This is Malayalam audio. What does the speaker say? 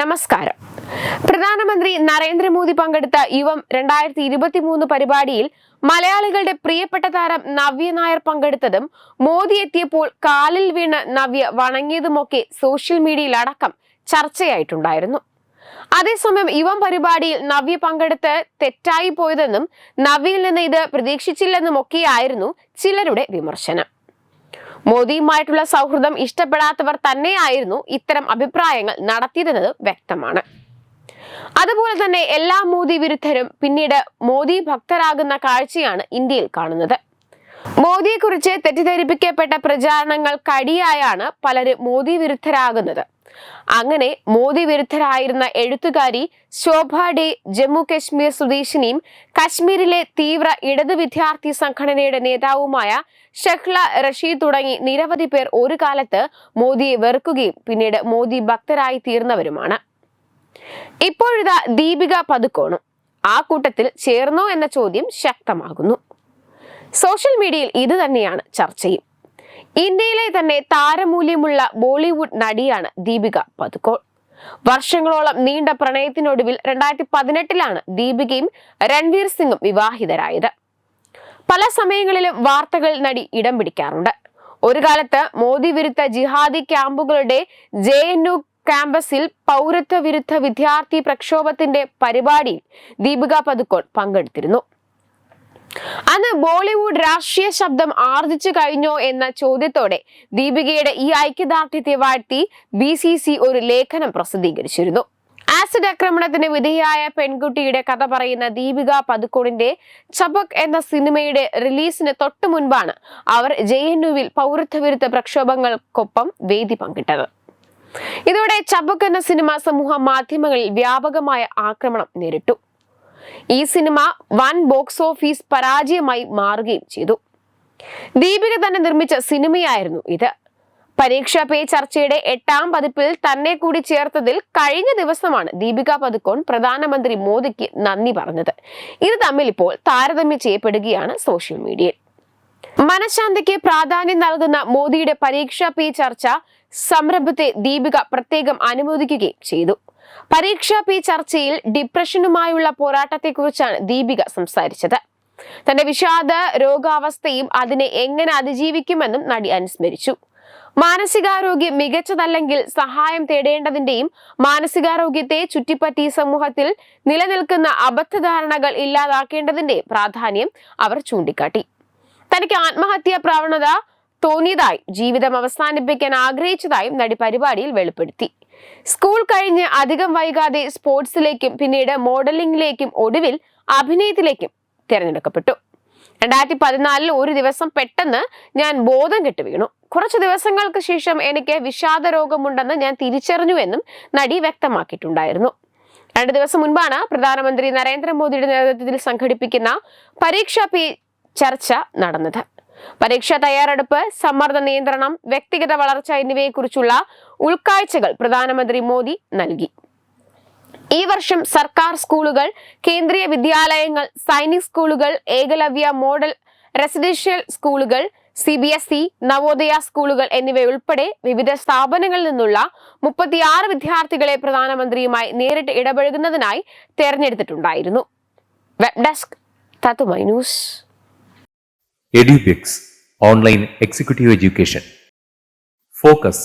നമസ്കാരം. പ്രധാനമന്ത്രി നരേന്ദ്രമോദി പങ്കെടുത്ത യുവം രണ്ടായിരത്തി ഇരുപത്തി മൂന്ന് പരിപാടിയിൽ മലയാളികളുടെ പ്രിയപ്പെട്ട താരം നവ്യ നായർ പങ്കെടുത്തതും മോദി എത്തിയപ്പോൾ കാലിൽ വീണ് നവ്യ വണങ്ങിയതുമൊക്കെ സോഷ്യൽ മീഡിയയിൽ അടക്കം ചർച്ചയായിട്ടുണ്ടായിരുന്നു. അതേസമയം യുവം പരിപാടിയിൽ നവ്യ പങ്കെടുത്ത് തെറ്റായി പോയതെന്നും നവ്യയിൽ നിന്ന് ഇത് പ്രതീക്ഷിച്ചില്ലെന്നും ഒക്കെയായിരുന്നു ചിലരുടെ വിമർശനം. മോദിയുമായിട്ടുള്ള സൗഹൃദം ഇഷ്ടപ്പെടാത്തവർ തന്നെയായിരുന്നു ഇത്തരം അഭിപ്രായങ്ങൾ നടത്തിയതെന്നത് വ്യക്തമാണ്. അതുപോലെ തന്നെ എല്ലാ മോദി വിരുദ്ധരും പിന്നീട് മോദി ഭക്തരാകുന്ന കാഴ്ചയാണ് ഇന്ത്യയിൽ കാണുന്നത്. മോദിയെക്കുറിച്ച് തെറ്റിദ്ധരിപ്പിക്കപ്പെട്ട പ്രചാരണങ്ങൾ കടിയായാണ് പലരും മോദി വിരുദ്ധരാകുന്നത്. അങ്ങനെ മോദി വിരുദ്ധരായിരുന്ന എഴുത്തുകാരി ശോഭ ഡേ ജമ്മു കശ്മീർ സ്വദേശിനിയും കശ്മീരിലെ തീവ്ര ഇടത് വിദ്യാർത്ഥി സംഘടനയുടെ നേതാവുമായ ഷെഹ്ല റഷീദ് തുടങ്ങി നിരവധി പേർ ഒരു കാലത്ത് മോദിയെ വെറുക്കുകയും പിന്നീട് മോദി ഭക്തരായി തീർന്നവരുമാണ്. ഇപ്പോഴിതാ ദീപിക പതുക്കോണും ആ കൂട്ടത്തിൽ ചേർന്നോ എന്ന ചോദ്യം ശക്തമാകുന്നു. സോഷ്യൽ മീഡിയയിൽ ഇത് തന്നെയാണ് ചർച്ചയും. ഇന്ത്യയിലെ തന്നെ താരമൂല്യമുള്ള ബോളിവുഡ് നടിയാണ് ദീപിക പതുക്കോൾ വർഷങ്ങളോളം നീണ്ട പ്രണയത്തിനൊടുവിൽ രണ്ടായിരത്തി പതിനെട്ടിലാണ് ദീപികയും രൺവീർ സിംഗും വിവാഹിതരായത്. പല സമയങ്ങളിലും വാർത്തകൾ നടി ഇടം പിടിക്കാറുണ്ട്. ഒരു കാലത്ത് മോദി വിരുദ്ധ ജിഹാദി ക്യാമ്പുകളുടെ ജെ എൻ യു ക്യാമ്പസിൽ പൗരത്വ വിരുദ്ധ വിദ്യാർത്ഥി പ്രക്ഷോഭത്തിന്റെ പരിപാടിയിൽ ദീപിക പതുക്കോൾ പങ്കെടുത്തിരുന്നു. അന്ന് ബോളിവുഡ് രാഷ്ട്രീയ ശബ്ദം ആർജിച്ചു കഴിഞ്ഞോ എന്ന ചോദ്യത്തോടെ ദീപികയുടെ ഈ ഐക്യദാർഢ്യത്തെ വാഴ്ത്തി ബി സി സി ഒരു ലേഖനം പ്രസിദ്ധീകരിച്ചിരുന്നു. ആസിഡ് ആക്രമണത്തിന് വിധേയായ പെൺകുട്ടിയുടെ കഥ പറയുന്ന ദീപിക പതുക്കോണിന്റെ ചബക് എന്ന സിനിമയുടെ റിലീസിന് തൊട്ടു മുൻപാണ് അവർ ജെ എൻ യുവിൽ പൗരത്വവിരുദ്ധ പ്രക്ഷോഭങ്ങൾക്കൊപ്പം വേദി പങ്കിട്ടത്. ഇതോടെ ചബക് എന്ന സിനിമ സമൂഹ മാധ്യമങ്ങളിൽ വ്യാപകമായ ആക്രമണം നേരിട്ടു. ഈ സിനിമ വൻ ബോക്സ് ഓഫീസ് പരാജയമായി മാറുകയും ചെയ്തു. ദീപിക തന്നെ നിർമ്മിച്ച സിനിമയായിരുന്നു ഇത്. പരീക്ഷാ പേ ചർച്ചയുടെ എട്ടാം പതിപ്പിൽ തന്നെ കൂടി ചേർത്തതിൽ കഴിഞ്ഞ ദിവസമാണ് ദീപിക പതുക്കോൺ പ്രധാനമന്ത്രി മോദിക്ക് നന്ദി പറഞ്ഞത്. ഇത് തമ്മിൽ ഇപ്പോൾ താരതമ്യം ചെയ്യപ്പെടുകയാണ് സോഷ്യൽ മീഡിയയിൽ. മനഃശാന്തിക്ക് പ്രാധാന്യം നൽകുന്ന മോദിയുടെ പരീക്ഷാ പേ ചർച്ച സംരംഭത്തെ ദീപിക പ്രത്യേകം അനുമോദിക്കുകയും ചെയ്തു. പരീക്ഷാ പേ ചർച്ചയിൽ ഡിപ്രഷനുമായുള്ള പോരാട്ടത്തെക്കുറിച്ചാണ് ദീപിക സംസാരിച്ചത്. തന്റെ വിഷാദ രോഗാവസ്ഥയും അതിനെ എങ്ങനെ അതിജീവിക്കുമെന്നും നടി അനുസ്മരിച്ചു. മാനസികാരോഗ്യം മികച്ചതല്ലെങ്കിൽ സഹായം തേടേണ്ടതിന്റെയും മാനസികാരോഗ്യത്തെ ചുറ്റിപ്പറ്റി സമൂഹത്തിൽ നിലനിൽക്കുന്ന അബദ്ധധാരണകൾ ഇല്ലാതാക്കേണ്ടതിന്റെയും പ്രാധാന്യം അവർ ചൂണ്ടിക്കാട്ടി. തനിക്ക് ആത്മഹത്യാ പ്രവണത തോന്നിയതായും ജീവിതം അവസാനിപ്പിക്കാൻ ആഗ്രഹിച്ചതായും നടി പരിപാടിയിൽ വെളിപ്പെടുത്തി. സ്കൂൾ കഴിഞ്ഞ് അധികം വൈകാതെ സ്പോർട്സിലേക്കും പിന്നീട് മോഡലിംഗിലേക്കും ഒടുവിൽ അഭിനയത്തിലേക്കും തിരഞ്ഞെടുക്കപ്പെട്ടു. രണ്ടായിരത്തി പതിനാലിൽ ഒരു ദിവസം പെട്ടെന്ന് ഞാൻ ബോധം കെട്ട് വീണു. കുറച്ച് ദിവസങ്ങൾക്ക് ശേഷം എനിക്ക് വിഷാദ രോഗമുണ്ടെന്ന് ഞാൻ തിരിച്ചറിഞ്ഞുവെന്നും നടി വ്യക്തമാക്കിയിട്ടുണ്ടായിരുന്നു. രണ്ടു ദിവസം മുൻപാണ് പ്രധാനമന്ത്രി നരേന്ദ്രമോദിയുടെ നേതൃത്വത്തിൽ സംഘടിപ്പിക്കുന്ന പരീക്ഷാ പി ചർച്ച നടന്നത്. പരീക്ഷാ തയ്യാറെടുപ്പ് സമ്മർദ്ദ നിയന്ത്രണം വ്യക്തിഗത വളർച്ച എന്നിവയെക്കുറിച്ചുള്ള ഉൾക്കാഴ്ചകൾ പ്രധാനമന്ത്രി മോദി നൽകി. ഈ വർഷം സർക്കാർ സ്കൂളുകൾ കേന്ദ്രീയ വിദ്യാലയങ്ങൾ സൈനിക് സ്കൂളുകൾ ഏകലവ്യ മോഡൽ റെസിഡൻഷ്യൽ സ്കൂളുകൾ C B S E Navodaya സ്കൂളുകൾ എന്നിവയുൾപ്പെടെ വിവിധ സ്ഥാപനങ്ങളിൽ നിന്നുള്ള മുപ്പത്തിയാറ് വിദ്യാർത്ഥികളെ പ്രധാനമന്ത്രിയുമായി നേരിട്ട് ഇടപഴകുന്നതിനായി തെരഞ്ഞെടുത്തിട്ടുണ്ടായിരുന്നു. Web desk online executive education. Focus